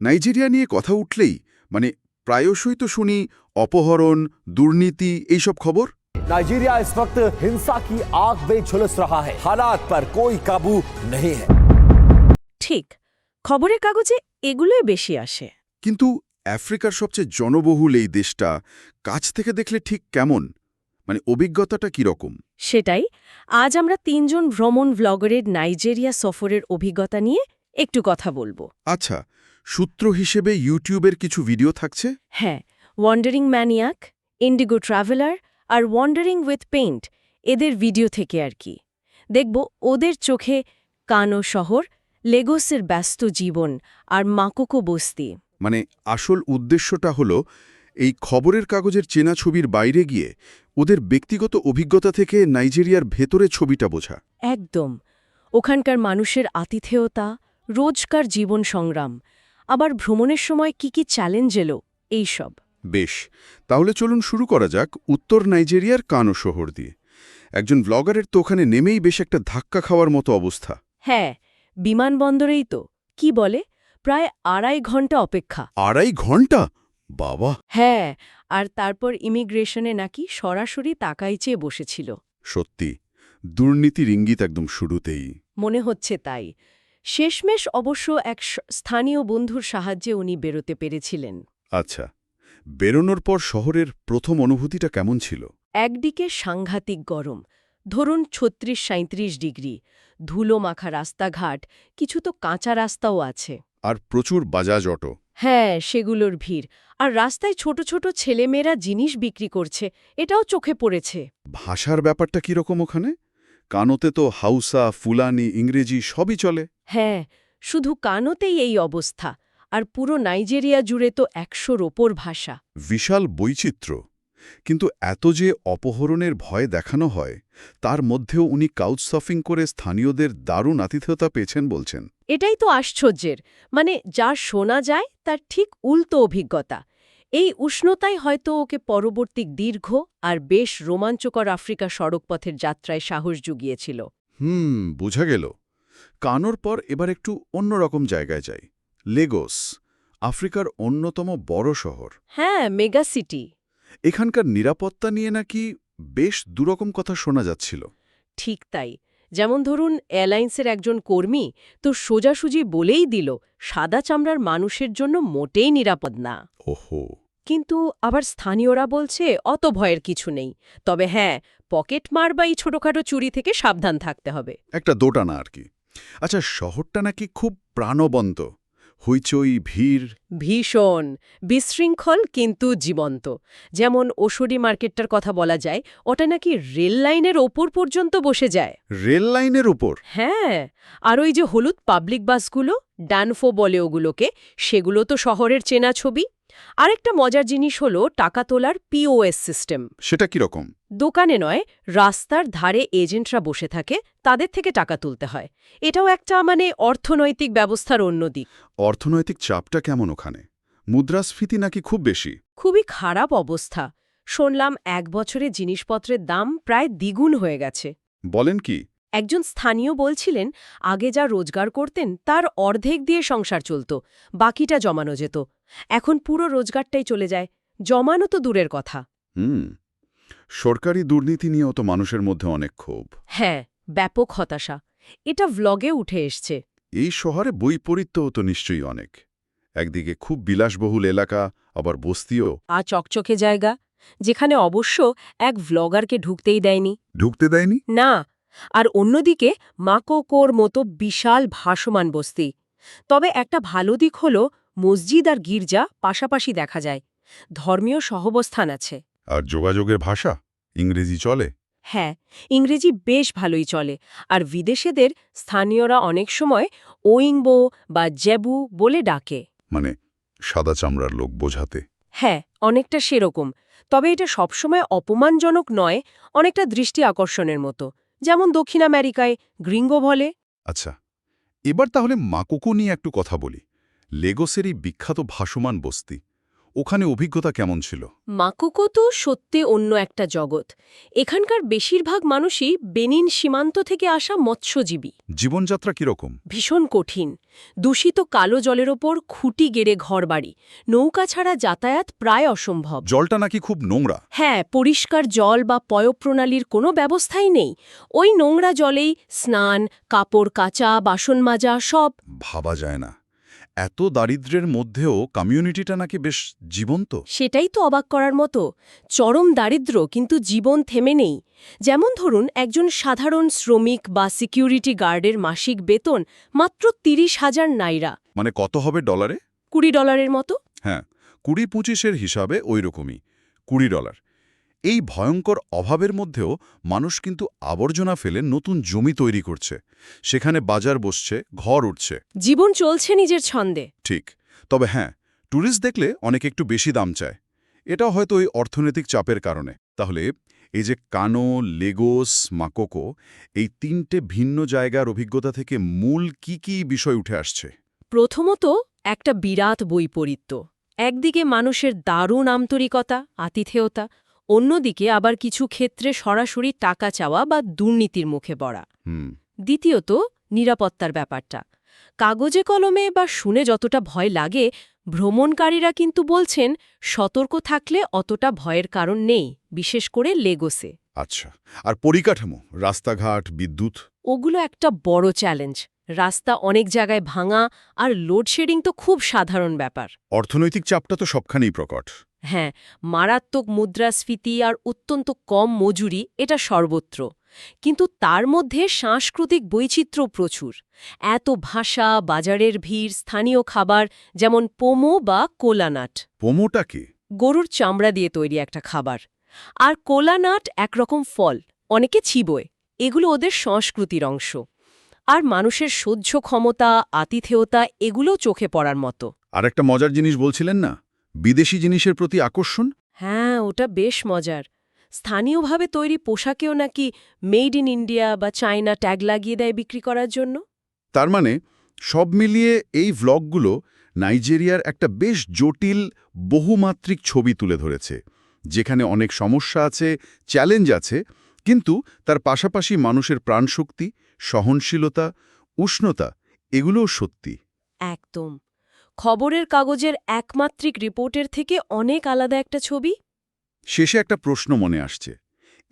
Nigeria নিয়ে কথা উঠলেই মানে প্রায়শই তো শুনি অপহরণ দুর্নীতি এইসব খবর नाइजीरिया इस वक्त हिंसा की आग में झुलस रहा है हालात पर कोई काबू नहीं है ঠিক খবরের কাগজে এগুলোই বেশি আসে কিন্তু আফ্রিকার সবচেয়ে জনবহুল এই দেশটা কাছ থেকে দেখলে ঠিক কেমন মানে অভিজ্ঞতাটা কীরকম সেটাই আজ আমরা তিনজন ভ্রমণ ভ্লগারের নাইজেরিয়া সফরের অভিজ্ঞতা নিয়ে একটু কথা বলবো আচ্ছা সূত্র হিসেবে ইউটিউবের কিছু ভিডিও থাকছে? হ্যাঁ ওয়ান্ডারিং ম্যানিয়াক ইন্ডিগো ট্রাভেলার আর ওয়ান্ডারিং উইথ পেইন্ট এদের ভিডিও থেকে আর কি। দেখব ওদের চোখে কানো শহর লেগোসের ব্যস্ত জীবন আর মাকোকো বস্তি। মানে আসল উদ্দেশ্যটা হলো এই খবরের কাগজের চেনা ছবির বাইরে গিয়ে ওদের ব্যক্তিগত অভিজ্ঞতা থেকে নাইজেরিয়ার ভেতরে ছবিটা বোঝা। একদম। ওখানকার মানুষের আতিথেয়তা রোজকার জীবন সংগ্রাম আবার ভ্রমণের সময় কি কি চ্যালেঞ্জ এলো এইসব বেশ তাহলে চলুন শুরু করা যাক উত্তর নাইজেরিয়ার কানো শহর দিয়ে। একজন ব্লগারের তো ওখানে নেমেই বেশ একটা ধাক্কা খাওয়ার মতো অবস্থা। হ্যাঁ বিমানবন্দরেই তো। কি বলে? প্রায় আড়াই ঘণ্টা অপেক্ষা। আড়াই ঘণ্টা? বাবা! হ্যাঁ আর তারপর ইমিগ্রেশনে নাকি সরাসরি তাকাই চেয়ে বসেছিল। সত্যি দুর্নীতির ইঙ্গিত একদম শুরুতেই। মনে হচ্ছে তাই। শেষমেশ অবশ্য এক স্থানীয় বন্ধুর সাহায্যে উনি বেরোতে পেরেছিলেন। আচ্ছা বেরোনোর পর শহরের প্রথম অনুভূতিটা কেমন ছিল? একদিকে সাংঘাতিক গরম ধরুন ছত্রিশ সাঁত্রিশ ডিগ্রি ধুলো মাখা রাস্তাঘাট কিছু তো কাঁচা রাস্তাও আছে। আর প্রচুর বাজাজ অটো। হ্যাঁ সেগুলোর ভিড় আর রাস্তায় ছোট ছোট ছেলেমেয়েরা জিনিস বিক্রি করছে এটাও চোখে পড়েছে। ভাষার ব্যাপারটা কীরকম ওখানে? কানোতে তো হাউসা ফুলানি ইংরেজি সবই চলে। হ্যাঁ শুধু কানোতেই এই অবস্থা আর পুরো নাইজেরিয়া জুড়ে তো একশোর ওপর ভাষা। বিশাল বৈচিত্র্য। কিন্তু এত যে অপহরণের ভয় দেখানো হয় তার মধ্যেও উনি কাউচসার্ফিং করে স্থানীয়দের দারুণ আতিথ্যতা পেয়েছেন বলছেন। এটাই তো আশ্চর্যের মানে যা শোনা যায় তার ঠিক উল্টো অভিজ্ঞতা। এই উষ্ণতাই হয়তো ওকে পরবর্তী দীর্ঘ আর বেশ রোমাঞ্চকর আফ্রিকা সড়কপথের যাত্রায় সাহস জুগিয়েছিল। হুম বোঝা গেল। কানোর পর এবার একটু অন্যরকম জায়গায় যাই। লেগোস আফ্রিকার অন্যতম বড় শহর। হ্যাঁ মেগা সিটি। এখানকার নিরাপত্তা নিয়ে নাকি বেশ দুরকম কথা শোনা যাচ্ছিল। ঠিক তাই। যেমন ধরুন এয়ারলাইন্সের একজন কর্মী তো সোজাসুজি বলেই দিল সাদা চামড়ার মানুষের জন্য মোটেই নিরাপদ না। ওহো। কিন্তু আবার স্থানীয়রা বলছে অত ভয়ের কিছু নেই। তবে হ্যাঁ পকেট মার বা এই ছোটখাটো চুরি থেকে সাবধান থাকতে হবে। একটা দোটানা আর কি। আচ্ছা শহরটা নাকি খুব প্রাণবন্ত। হইচই ভিড়। ভীষণ বিশৃঙ্খল কিন্তু জীবন্ত। যেমন ওষুধি মার্কেটটার কথা বলা যায় ওটা নাকি রেল লাইনের ওপর পর্যন্ত বসে যায়। রেল লাইনের উপর? হ্যাঁ আর ওই যে হলুদ পাবলিক বাসগুলো? ডানফো বলে ওগুলোকে সেগুলো তো শহরের চেনা ছবি। আরেকটা মজার জিনিস হলো টাকা তোলার পিওএস সিস্টেম। সেটা কীরকম দোকানে নয় রাস্তার ধারে এজেন্টরা বসে থাকে তাদের থেকে টাকা তুলতে হয়। এটাও একটা মানে অর্থনৈতিক ব্যবস্থার অন্য দিক। অর্থনৈতিক চাপটা কেমন ওখানে? মুদ্রাস্ফীতি নাকি খুব বেশি? খুবই খারাপ অবস্থা। শুনলাম এক বছরে জিনিসপত্রের দাম প্রায় দ্বিগুণ হয়ে গেছে। বলেন কি? একজন স্থানীয় বলছিলেন আগে যা রোজগার করতেন তার অর্ধেক দিয়ে সংসার চলত বাকিটা জমানো যেত। এখন পুরো রোজগারটাই চলে যায়। জমানো তো দূরের কথা। হুম। সরকারি দুর্নীতি নিয়েও তো মানুষের মধ্যে অনেক ক্ষোভ। হ্যাঁ ব্যাপক হতাশা। এটা ভ্লগে উঠে এসছে। এই শহরে বৈপরীত্যও তো নিশ্চয়ই অনেক। একদিকে খুব বিলাসবহুল এলাকা আবার বস্তিও। আ চকচকে জায়গা যেখানে অবশ্য এক ভ্লগারকে ঢুকতেই দেয়নি। ঢুকতে দেয়নি? না আর অন্যদিকে মাকোকোর মতো বিশাল ভাসমান বস্তি। তবে একটা ভালো দিক হল মসজিদ আর গির্জা পাশাপাশি দেখা যায়। ধর্মীয় সহবস্থান আছে। আর যোগাযোগের ভাষা? ইংরেজি চলে? হ্যাঁ ইংরেজি বেশ ভালোই চলে। আর বিদেশেদের স্থানীয়রা অনেক সময় ওইংবো বা জেবু বলে ডাকে। মানে সাদা চামড়ার লোক বোঝাতে। হ্যাঁ অনেকটা সেরকম। তবে এটা সবসময় অপমানজনক নয় অনেকটা দৃষ্টি আকর্ষণের মতো। যেমন দক্ষিণ আমেরিকায় গ্রিঙ্গো বলে। আচ্ছা এবার তাহলে মাকুকু নিয়ে একটু কথা বলি। লেগোসেরই বিখ্যাত ভাসমান বস্তি। ওখানে অভিজ্ঞতা কেমন ছিল? মাকুকো তো সত্যি অন্য একটা জগৎ। এখানকার বেশিরভাগ মানুষই বেনিন সীমান্ত থেকে আসা মৎস্যজীবী। জীবনযাত্রা কীরকম? ভীষণ কঠিন। দূষিত কালো জলের ওপর খুঁটি গেড়ে ঘরবাড়ি। নৌকা ছাড়া যাতায়াত প্রায় অসম্ভব। জলটা নাকি খুব নোংরা। হ্যাঁ পরিষ্কার জল বা পয়ঃপ্রণালীর কোনো ব্যবস্থাই নেই। ওই নোংরা জলেই স্নান কাপড় কাচা বাসন মাজা সব। ভাবা যায় না। এত দারিদ্র্যের মধ্যেও কমিউনিটিটা নাকি বেশ জীবন্ত? সেটাই তো অবাক করার মতো। চরম দারিদ্র্য কিন্তু জীবন থেমে নেই। যেমন ধরুন একজন সাধারণ শ্রমিক বা সিকিউরিটি গার্ডের মাসিক বেতন মাত্র তিরিশ হাজার নাইরা। মানে কত হবে ডলারে কুড়ি ডলারের মতো। হ্যাঁ কুড়ি পঁচিশের হিসাবে ওই রকমই কুড়ি ডলার এই ভয়ঙ্কর অভাবের মধ্যেও মানুষ কিন্তু আবর্জনা ফেলে নতুন জমি তৈরি করছে। সেখানে বাজার বসছে ঘর উঠছে। জীবন চলছে নিজের ছন্দে। ঠিক। তবে হ্যাঁ ট্যুরিস্ট দেখলে অনেক একটু বেশি দাম চায়। এটা হয়তো ওই অর্থনৈতিক চাপের কারণে। তাহলে এই যে কানো লেগোস মাকোকো এই তিনটে ভিন্ন জায়গার অভিজ্ঞতা থেকে মূল কি কি বিষয় উঠে আসছে? প্রথমত একটা বিরাট বৈপরীত্য। একদিকে মানুষের দারুণ আন্তরিকতা আতিথেয়তা অন্যদিকে আবার কিছু ক্ষেত্রে সরাসরি টাকা চাওয়া বা দুর্নীতির মুখে পড়া। দ্বিতীয়ত নিরাপত্তার ব্যাপারটা। কাগজে কলমে বা শুনে যতটা ভয় লাগে ভ্রমণকারীরা কিন্তু বলছেন সতর্ক থাকলে অতটা ভয়ের কারণ নেই বিশেষ করে লেগোসে। আচ্ছা আর পরিকাঠামো রাস্তাঘাট বিদ্যুৎ? ওগুলো একটা বড় চ্যালেঞ্জ। রাস্তা অনেক জায়গায় ভাঙা আর লোডশেডিং তো খুব সাধারণ ব্যাপার। অর্থনৈতিক চাপটা তো সবখানেই প্রকট। হ্যাঁ মারাত্মক মুদ্রাস্ফীতি আর অত্যন্ত কম মজুরি এটা সর্বত্র। কিন্তু তার মধ্যে সাংস্কৃতিক বৈচিত্র্য প্রচুর। এত ভাষা বাজারের ভিড় স্থানীয় খাবার যেমন পোমো বা কোলানাট। পোমোটা কি? গরুর চামড়া দিয়ে তৈরি একটা খাবার। আর কোলানাট একরকম ফল অনেকে ছিবোয়। এগুলো ওদের সংস্কৃতির অংশ। আর মানুষের সহ্য ক্ষমতা আতিথেয়তা এগুলো চোখে পড়ার মতো। আর একটা মজার জিনিস বলছিলেন না? বিদেশি জিনিসের প্রতি আকর্ষণ? হ্যাঁ ওটা বেশ মজার। স্থানীয়ভাবে তৈরি পোশাকেও নাকি মেড ইন ইন্ডিয়া বা চায়না ট্যাগ লাগিয়ে দেয় বিক্রি করার জন্য? তার মানে সব মিলিয়ে এই ভ্লগগুলো নাইজেরিয়ার একটা বেশ জটিল বহুমাত্রিক ছবি তুলে ধরেছে। যেখানে অনেক সমস্যা আছে চ্যালেঞ্জ আছে কিন্তু তার পাশাপাশি মানুষের প্রাণশক্তি সহনশীলতা উষ্ণতা এগুলোও সত্যি। একদম। খবরের কাগজের একমাত্রিক রিপোর্টের থেকে অনেক আলাদা একটা ছবি? শেষে একটা প্রশ্ন মনে আসছে।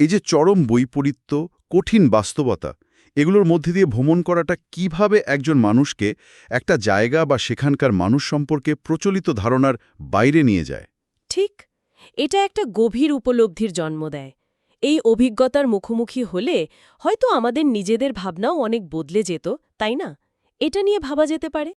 এই যে চরম বৈপরীত্য কঠিন বাস্তবতা এগুলোর মধ্যে দিয়ে ভ্রমণ করাটা কীভাবে একজন মানুষকে একটা জায়গা বা সেখানকার মানুষ সম্পর্কে প্রচলিত ধারণার বাইরে নিয়ে যায়? ঠিক। এটা একটা গভীর উপলব্ধির জন্ম দেয়। এই অভিজ্ঞতার মুখোমুখি হলে হয়তো আমাদের নিজেদের ভাবনাও অনেক বদলে যেত তাই না? এটা নিয়ে ভাবা যেতে পারে।